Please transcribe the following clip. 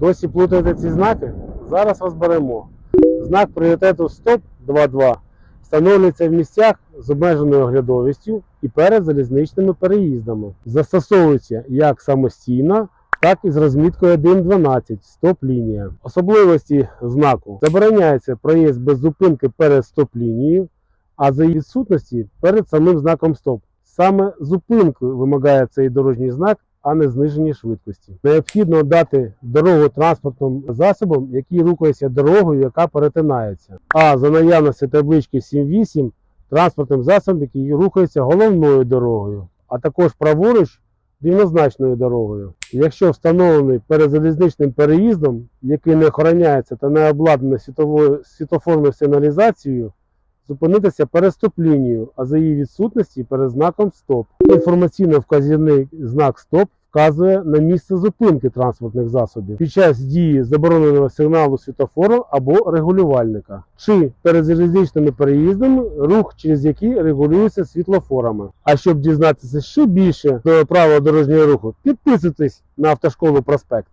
Досі плутаєте ці знаки? Зараз розберемо. Знак пріоритету СТОП 2.2 встановлюється в місцях з обмеженою оглядовістю і перед залізничними переїздами. Застосовується як самостійно, так і з розміткою 1.12 стоп-лінія. Особливості знаку забороняється проїзд без зупинки перед стоп-лінією, а за її відсутності перед самим знаком стоп. Саме зупинкою вимагає цей дорожній знак, а не зниження швидкості. Необхідно дати дорогу транспортним засобам, які рухаються дорогою, яка перетинається. А за наявності таблички 7.8 транспортним засобом, який рухається головною дорогою, а також праворуч рівнозначною дорогою. Якщо встановлений перед залізничним переїздом, який не охороняється та не обладнаний світофорною сигналізацією, зупинитися перед стоп-лінією, а за її відсутності перед знаком стоп. Інформаційно вказівний знак стоп вказує на місце зупинки транспортних засобів під час дії забороненого сигналу світофору або регулювальника, чи перед залізничними переїздами, рух через які регулюється світлофорами. А щоб дізнатися ще більше про правила дорожнього руху, підписуйтесь на автошколу проспект.